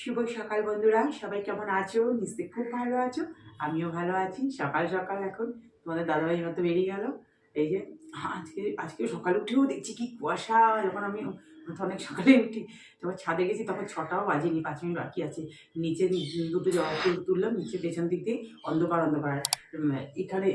শুভ সকাল বন্ধুরা, সবাই কেমন আছো? নিশ্চয়ই খুব ভালো আছো। আমিও ভালো আছি। সকাল সকাল এখন তোমাদের দাদাভাই মতো বেরিয়ে গেল। এই যে, আজকে আজকে সকালে উঠেও দেখছি কি কুয়াশা। যখন আমি অনেক সকালে উঠি যখন ছাদে গেছি, তখন ছটাও বাজেনি, পাঁচ মিনিট বাকি আছে। নিচে দুটো জবা ফুল তুললাম, নিচে পেছন দিক দিয়ে অন্ধকার অন্ধকার। এখানে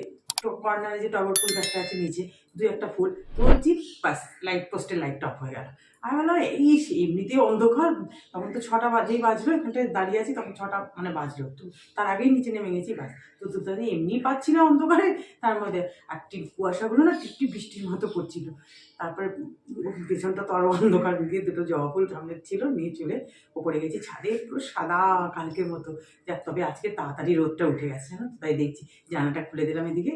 কর্নারে যে টগর ফুল গাছটা আছে নিচে দু একটা ফুল তুলছি বাস লাইট পোস্টের লাইট টপ হয়ে গেল। আমি বললাম এই এমনিতেই অন্ধকার, তখন তো ছটা বাজেই বাজলো, এখানটায় দাঁড়িয়ে আছি, তখন ছটা মানে বাজলো, তো তার আগেই নিচে নেমে গেছি বাস। তো তো তাদের এমনি পাচ্ছি না অন্ধকারে, তার মধ্যে, আর টিপ কুয়াশাগুলো না টিপটি বৃষ্টির মতো পড়ছিল। তারপরে পেছনটা তো আরও অন্ধকার, দিয়ে দুটো জবা ফুল সামনে ছিল, নিয়ে চলে ওপরে গেছি, ছাদে পুরো সাদা কালকের মতো। যাক তবে আজকে তাড়াতাড়ি রোদটা উঠে গেছে না তাই দেখছি। জানাটা খুলে দিলাম এদিকে।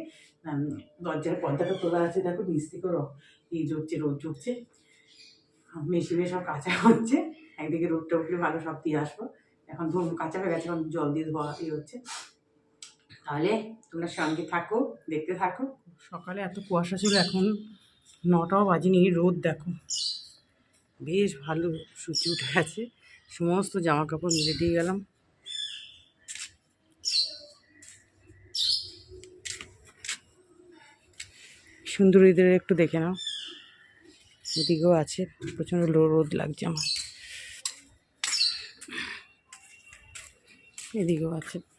দরজার পর্দাটা তোলা আছে, দেখো, নিচ থেকেও এই জুটছে রোদ জুটছে মেশিনে সব কাঁচা হচ্ছে, একদিকে রোদটা উঠলে ভালো সব দিয়ে আসব। এখন ধরুন কাঁচা হয়ে গেছে, এখন জল দিয়ে দেওয়া ইয়ে হচ্ছে। তাহলে তোমরা সঙ্গে থাকো, দেখতে থাকো। সকালে এত কুয়াশা ছিল, এখন নটাও বাজেনি, রোদ দেখো। বেশ ভালো সূর্য উঠে গেছে। সমস্ত জামা কাপড় মেলে দিয়ে গেলাম। সুন্দরীদের একটু দেখে নাও। ওদিকেও আছে, প্রচণ্ড লো রোদ লাগছে আমার। এদিকেও আছে।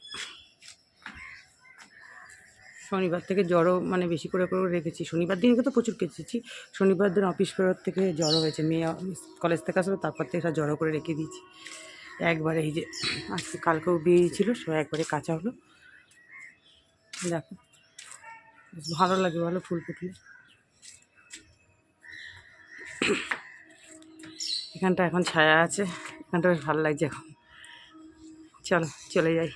শনিবার থেকে জ্বরও মানে বেশি করে করে রেখেছি। শনিবার দিনকে তো প্রচুর কেচেছি। শনিবার দিন অফিস ফেরত থেকে জ্বরও হয়েছে। মেয়ে কলেজ থেকে আসলো, তারপর থেকে সব জড়ো করে রেখে দিয়েছি। একবারে এই যে আজকে কালকেও বেরিয়েছিল সব একবারে কাঁচা হলো। দেখো ভালো লাগে, ভালো ফুল ফুটলে। এখানটা এখন ছায়া আছে, এখানটা বেশ ভালো লাগছে এখন। চলো, চলে যাই।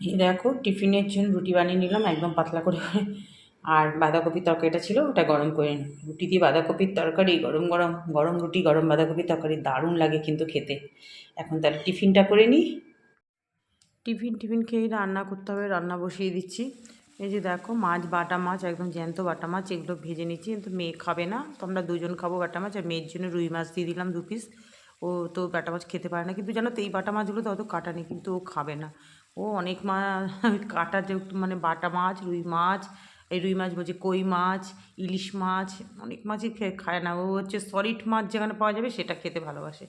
দেখো, টিফিনের জন্য রুটি বানিয়ে নিলাম, একদম পাতলা করে। আর বাঁধাকপির তরকারিটা ছিল, ওটা গরম করে রুটি দিয়ে বাঁধাকপির তরকারি, গরম গরম গরম রুটি, গরম বাঁধাকপির তরকারি, দারুণ লাগে কিন্তু খেতে। এখন তাহলে টিফিনটা করে নিই টিফিন টিফিন খেয়ে রান্না করতে হবে, রান্না বসিয়ে দিচ্ছি। এই যে দেখো, মাছ, বাটা মাছ, একদম জ্যান্ত বাটা মাছ, এগুলো ভেজে নিচ্ছি, কিন্তু মেয়ে খাবে না। তো আমরা দুজন খাব বাটা মাছ, আর মেয়ের জন্য রুই মাছ দিয়ে দিলাম দু পিস ও তো বাটা মাছ খেতে পারে না, কিন্তু জানো তো এই বাটা মাছগুলো তো অত কাটা নেই, কিন্তু ও খাবে না। ও অনেক মাছ কাটা যে মানে বাটা মাছ, রুই মাছ, এই রুই মাছ বলছে কই মাছ, ইলিশ মাছ, অনেক মাছই খেয়ে খায় না। ও হচ্ছে সলিড মাছ যেখানে পাওয়া যাবে সেটা খেতে ভালোবাসে।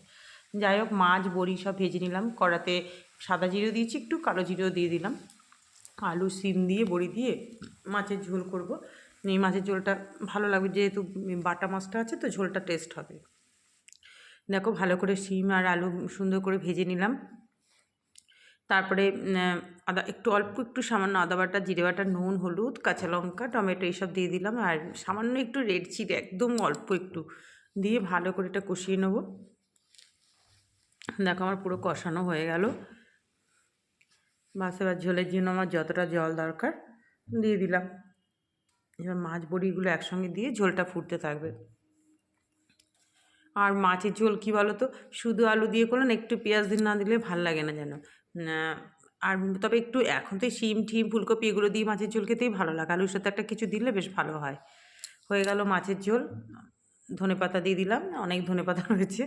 যাই হোক, মাছ, বড়ি সব ভেজে নিলাম। কড়াতে সাদা জিরেও দিয়েছি, একটু কালো জিরেও দিয়ে দিলাম। আলু, সিম দিয়ে, বড়ি দিয়ে মাছের ঝোল করব। এই মাছের ঝোলটা ভালো লাগবে, যেহেতু বাটা মাছটা আছে তো ঝোলটা টেস্ট হবে। দেখো, ভালো করে সিম আর আলু সুন্দর করে ভেজে নিলাম। তারপরে আদা, একটু অল্প একটু সামান্য আদা বাটা, জিরে বাটা, নুন, হলুদ, কাঁচা লঙ্কা, টমেটো এইসব দিয়ে দিলাম। আর সামান্য একটু রেড চিলি, একদম অল্প একটু দিয়ে ভালো করে এটা কষিয়ে নেব। দেখো আমার পুরো কষানো হয়ে গেল। বাস এবার ঝোলের জন্য আমার যতটা জল দরকার দিয়ে দিলাম। এবার মাছ বড়িগুলো একসঙ্গে দিয়ে ঝোলটা ফুটতে থাকবে। আর মাছের ঝোল কী বলো তো শুধু আলু দিয়ে করলে না, একটু পেঁয়াজ দিন না দিলে ভালো লাগে না যেন। আর তবে একটু এখন তো শিম, ঠিম, ফুলকপি এগুলো দিয়ে মাছের ঝোল খেতেই ভালো লাগে। আলুর সাথে একটা কিছু দিলে বেশ ভালো হয়। হয়ে গেল মাছের ঝোল। ধনে পাতা দিয়ে দিলাম, অনেক ধনে পাতা রয়েছে।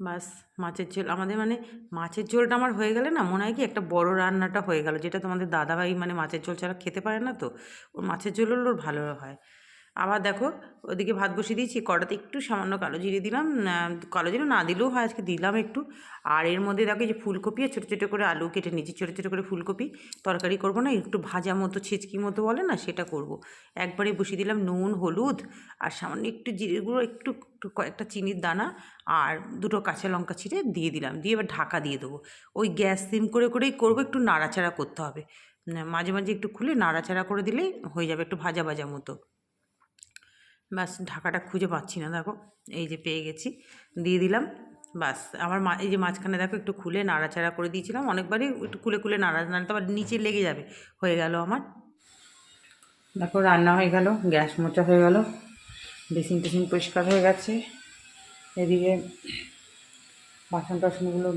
বাস, মাছের ঝোল। আমাদের মানে মাছের ঝোলটা আমার হয়ে গেলে না মনে হয় কি একটা বড় রান্নাটা হয়ে গেল। যেটা তোমাদের দাদাভাই মানে মাছের ঝোল ছাড়া খেতে পারে না তো, ওর মাছের ঝোল হলে ওর ভালো হয়। আবার দেখো ওদিকে ভাত বসিয়ে দিয়েছি কড়াতে একটু সামান্য কালো জিরে দিলাম কালো জিরে না দিলেও হয় আজকে দিলাম একটু। আর এর মধ্যে দেখো যে ফুলকপি আর ছোটো ছোটো করে আলু কেটে নিয়েছি ছোটো ছোটো করে ফুলকপি তরকারি করব না একটু ভাজা মতো ছিচকি মতো বলে না সেটা করব। একবারে বসিয়ে দিলাম নুন হলুদ আর সামান্য একটু জিরে গুঁড়ো একটু একটু কয়েকটা চিনির দানা আর দুটো কাঁচা লঙ্কা ছিঁড়ে দিয়ে দিলাম দিয়ে এবার ঢাকা দিয়ে দেবো। ওই গ্যাস সিম করে করেই করব একটু নাড়াচাড়া করতে হবে। না, মাঝে মাঝে একটু খুলে নাড়াচাড়া করে দিলেই হয়ে যাবে একটু ভাজা ভাজা মতো। ব্যাস ঢাকাটা খুঁজে পাচ্ছি না, দেখো। এই যে পেয়ে গেছি, দিয়ে দিলাম। বাস আমার মা এই যে মাঝখানে দেখো একটু খুলে নাড়াচাড়া করে দিয়েছিলাম, অনেকবারই একটু খুলে খুলে নাড়া নাড়া তো আবার নিচে লেগে যাবে, হয়ে গেল আমার। দেখো, রান্না হয়ে গেল, গ্যাস মোচা হয়ে গেল, বেসিন টেসিন পরিষ্কার হয়ে গেছে। এদিকে বাসন টাসনগুলো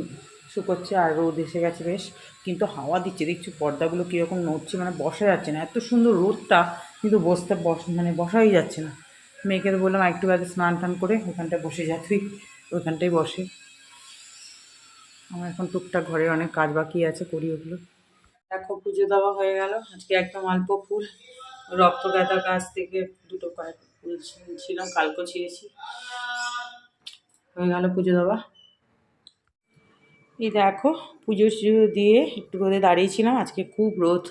শুকোচ্ছে, আর রোদ এসে গেছে বেশ, কিন্তু হাওয়া দিচ্ছে, দেখছি পর্দাগুলো কীরকম নড়ছে মানে বসা যাচ্ছে না। এত সুন্দর রোদটা, কিন্তু বসতে বস মানে বসাই যাচ্ছে না। মেয়েকে তো বললাম একটু বাদে স্নান টান করে ওখানটায় বসে যা, তুই ওইখানটায় বসে। আমার এখন টুকটাক ঘরের অনেক কাজ বাকি আছে, করি ওগুলো। দেখো, পুজো দেওয়া হয়ে গেল। আজকে একদম অল্প ফুল। রক্ত গাঁদা গাছ থেকে দুটো কয়েক ফুল ছিলাম কালকে ছিঁড়েছি। হয়ে গেল পুজো দেওয়া। এই দেখো পুজো দিয়ে একটু রোদে দাঁড়িয়েছিলাম। আজকে খুব রোদ।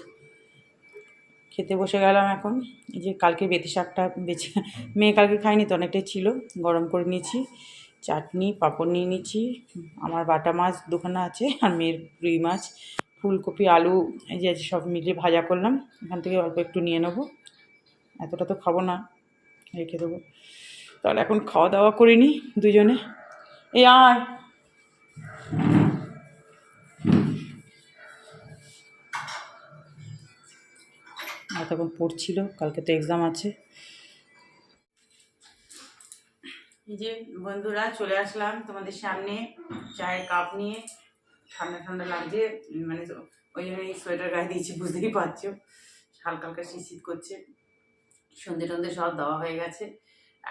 খেতে বসে গেলাম এখন। এই যে কালকে বেতি শাকটা বেছে, মেয়ে কালকে খাইনি তো, অনেকটাই ছিল। গরম করে নিয়েছি। চাটনি, পাঁপড় নিয়ে নিচ্ছি আমার বাটা মাছ দুখানা আছে আর মেয়ের রুই মাছ। ফুলকপি, আলু, এই যে সব মিলিয়ে ভাজা করলাম। এখান থেকে অল্প একটু নিয়ে নেব। এতটা তো খাব না, রেখে দেবো। তাহলে এখন খাওয়া দাওয়া করে নিই দুজনে। এই আয়। তখন পড়ছিল, কালকে তো এক্সাম আছে। এই যে বন্ধুরা, চলে আসলাম তোমাদের সামনে, চায়ের কাপ নিয়ে। ঠান্ডা ঠান্ডা লাগছে মানে ওই জন্য এই সোয়েটার গায়ে দিয়েছি, বুঝতেই পারছ। হালকা হালকা শীত করছে। সন্ধে টন্ধে সব দেওয়া হয়ে গেছে।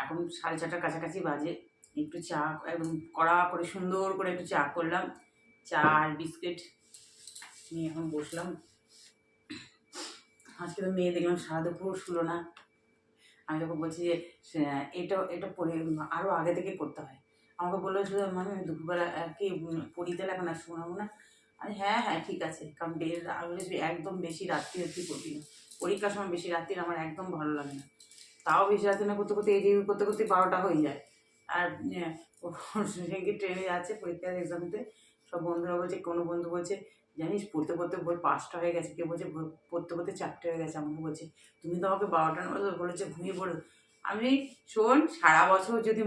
এখন সাড়ে চারটার কাছাকাছি বাজে। একটু চা একদম কড়া করে সুন্দর করে একটু চা করলাম। চা আর বিস্কিট নিয়ে এখন বসলাম। আজকে তো মেয়ে দেখলাম সারা দুপুর শুলো না। আমি তখন বলছি যে এটা এটা পড়ে আরও আগে থেকে করতে হয়। আমাকে বলল শুধু মানে দুপুরবেলা কি পড়িতে লাগে না শোনাবো না? আমি হ্যাঁ হ্যাঁ ঠিক আছে। কারণ আমি একদম বেশি রাত্রি অব্দি করবি না। পরীক্ষার সময় বেশি রাত্রি আমার একদম ভালো লাগে না। তাও বেশি রাত্রি না করতে করতে এই করতে করতে বারোটা হয়ে যায়। আর আহ, সেদিনকে ট্রেনে যাচ্ছে পরীক্ষার এক্সামতে সব বন্ধুরা বলছে কোনো বন্ধু বলছে জানিস, পড়তে পড়তে ভোর পাঁচটা হয়ে গেছে। কেউ বলছে পড়তে পড়তে চারটে হয়ে গেছে। আমাকে বলছে, তুমি তো আমাকে বারোটার মধ্যে বলেছে ঘুমিয়ে পড়ো। আমি শোন, সারা বছর যদি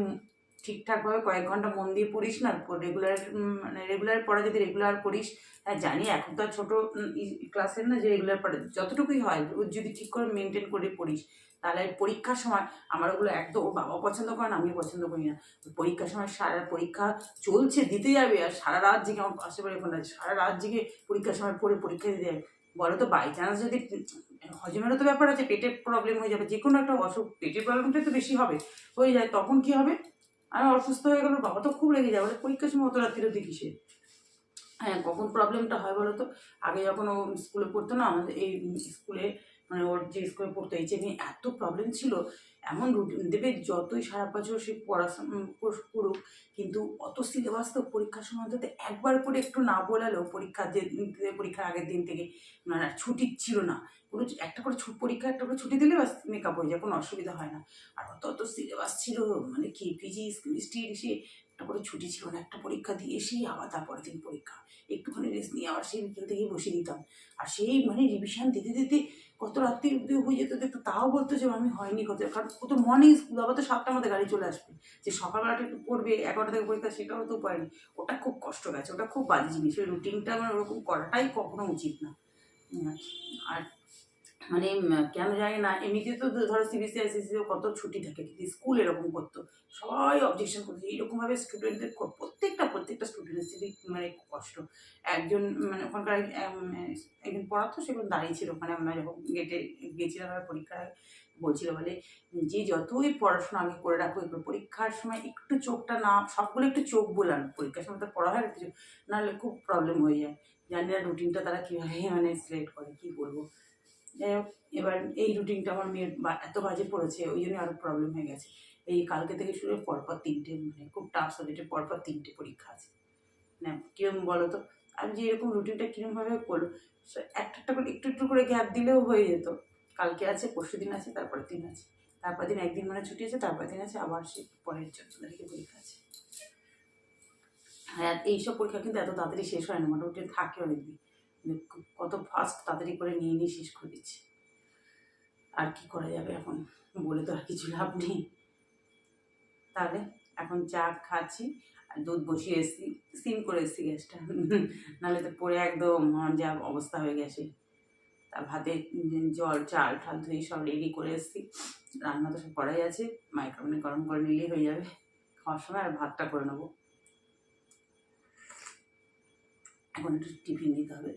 ঠিকঠাকভাবে কয়েক ঘণ্টা মন দিয়ে পড়িস না রেগুলার মানে রেগুলার পড়া যদি রেগুলার পড়িস হ্যাঁ জানি এখন তো ছোটো ক্লাসের না যে রেগুলার পড়া, যতটুকুই হয় যদি ঠিক করে মেনটেন করে পড়িস, তাহলে পরীক্ষার সময় আমার ওগুলো একদম বাবা পছন্দ করে না, আমিও পছন্দ করি না। পরীক্ষার সময় সারা, পরীক্ষা চলছে, দিতে যাবে, আর সারা রাত জেগে আমার পাশে ফোন আছে, সারা রাত জেগে পরীক্ষার সময় পড়ে পরীক্ষা দিতে বলো তো বাই চান্স যদি, হজমেরও তো ব্যাপার আছে, পেটের প্রবলেম হয়ে যাবে যে কোনো একটা অসুখ, পেটের প্রবলেমটা তো বেশি হবে, হয়ে যায়, তখন কি হবে? আমি অসুস্থ হয়ে গেল, বাবা তো খুব লেগে বলে পরীক্ষার সময় অত রাত্রিরও দেখি সে হ্যাঁ কখন প্রবলেমটা হয় বলো তো আগে যখন ও স্কুলে পড়তো না, আমাদের এই স্কুলে মানে ওর যে স্কুলে পড়তো, এই যে এত প্রবলেম ছিল এমন রুটিন দেবে যতই সারা বছর সে পড়াশোনা করুক কিন্তু অত সিলেবাস তো পরীক্ষার সময় তো একবার করে একটু না বলালেও পরীক্ষার যে পরীক্ষার আগের দিন থেকে মানে ছুটি ছিল না। কোনো একটা করে ছুট, পরীক্ষা, একটা করে ছুটি দিলে বাস মেকআপ হয়ে যায়, কোনো অসুবিধা হয় না। আর অত অত সিলেবাস ছিল মানে কি ফিজিক্স কেমিস্ট্রি এসে করে ছুটি ছিল না, একটা পরীক্ষা দিয়ে এসেই আবার তারপরের দিন পরীক্ষা। একটুখানি রেস্ট নিয়ে আবার সেই বিকেল থেকেই বসিয়ে দিতাম। আর সেই মানে রিভিশন দিতে দিতে কত রাত্রি অব্দি হয়ে যেত দেখতো, তাও বলতো যে, আমি হয়নি কত। কারণ ও তো মর্নিং স্কুল আবার তো সাতটার মধ্যে গাড়ি চলে আসবে। যে সকালবেলাটা একটু পড়বে, এগারোটা থেকে পরীক্ষা, সেটাও তো পারেনি ওটা খুব কষ্ট গেছে, ওটা খুব বাজে জিনিস। ওই রুটিনটা আমার ওরকম করাটাই কখনো উচিত না। আর মানে কেন জানি না, এমনিতে তো ধরো সিবিসি আইসিসি কত ছুটি থাকে, কিন্তু স্কুল এরকম করতো। সবাই অবজেকশন করতো, এইরকমভাবে স্টুডেন্টদের প্রত্যেকটা প্রত্যেকটা স্টুডেন্টের সিবি মানে কষ্ট। একজন মানে ওখানকার একজন পড়াতো সেখানে দাঁড়িয়ে ছিল ওখানে, আমরা যখন গেটে গেছিলাম আমার পরীক্ষায় বলছিল, বলে, যে যতই পড়াশোনা আগে করে রাখো একটু পরীক্ষার সময় একটু চোখটা না, সবগুলো একটু চোখ বোলান। পরীক্ষার সময় তো পড়া হয়, কিছু, নাহলে খুব প্রবলেম হয়ে যায়। জানি না রুটিনটা তারা কীভাবে মানে সিলেক্ট করে, কী বলব? যাই হোক, এবার এই রুটিনটা আমার মেয়ের এত বাজে পড়েছে, ওই জন্য আরও প্রবলেম হয়ে গেছে। এই কালকে থেকে শুরু পরপর তিনটে মানে খুব টাফ সাবজেক্টে পরপর তিনটে পরীক্ষা আছে। না, কিরম বলো তো? আমি যে এরকম রুটিনটা কীরকমভাবে করল একটা একটা করে একটু একটু করে গ্যাপ দিলেও হয়ে যেত। কালকে আছে, পরশু দিন আছে তারপরের দিন আছে। তারপর দিন একদিন মানে ছুটি আছে, তারপর দিন আছে, আবার সে পরের চোদ্দ তারিখে পরীক্ষা আছে। হ্যাঁ এইসব পরীক্ষা কিন্তু এত তাড়াতাড়ি শেষ হয় না, মোটামুটি থাকে অনেকদিন। কত ফাস্ট তাড়াতাড়ি করে নিয়ে নিয়ে শেষ করে দিচ্ছে। আর কি করা যাবে এখন? বলে তো আর কিছু লাভ নেই। তাহলে এখন চা খাচ্ছি, আর দুধ বসিয়ে এসেছি, সিম করে এসেছি গ্যাসটা। নাহলে তো পরে একদম যা অবস্থা হয়ে গেছে। তা ভাতে জল, চাল ঠাল ধুয়ে সব রেডি করে এসেছি। রান্না তো সব করাই আছে মাইক্রোওভেনে গরম করে নিলেই হয়ে যাবে। খাওয়ার সময় আর ভাতটা করে নেব। এখন একটু টিফিন দিতে হবে।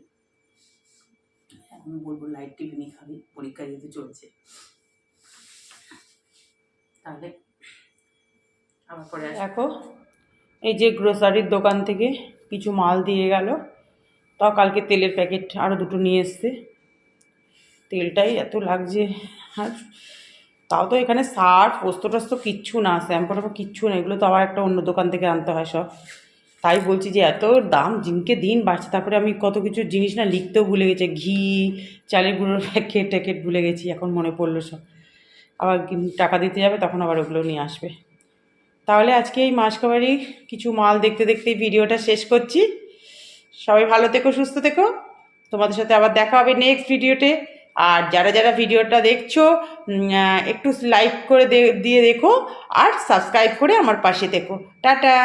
এখন বলব লাইট টিফিনই খাবি পরীক্ষা যেহেতু চলছে। তাহলে আবার পরে দেখো, এই যে গ্রোসারির দোকান থেকে কিছু মাল দিয়ে গেল। তাও কালকে তেলের প্যাকেট আরও দুটো নিয়ে এসছে। তেলটাই এত লাগছে। আর তাও তো এখানে সার পোস্ত টোস্ত কিচ্ছু না শ্যাম্পু কিচ্ছু না, এগুলো তো আবার একটা অন্য দোকান থেকে আনতে হয় সব। তাই বলছি যে এত দাম দিনকে দিন বাড়ছে। তারপরে আমি কত কিছু জিনিস না লিখতেও ভুলে গেছি। ঘি, চালের গুঁড়োর প্যাকেট ট্যাকেট ভুলে গেছি, এখন মনে পড়ল সব। আবার টাকা দিতে যাবে, তখন আবার ওগুলো নিয়ে আসবে। তাহলে আজকে এই মাসকাবারি কিছু মাল দেখতে দেখতে ভিডিওটা শেষ করছি। সবাই ভালো থেকো, সুস্থ থেকো। তোমাদের সাথে আবার দেখা হবে নেক্সট ভিডিওতে। আর যারা যারা ভিডিওটা দেখছ একটু লাইক করে দিয়ে দেখো। আর সাবস্ক্রাইব করে আমার পাশে থেকো। টাটা!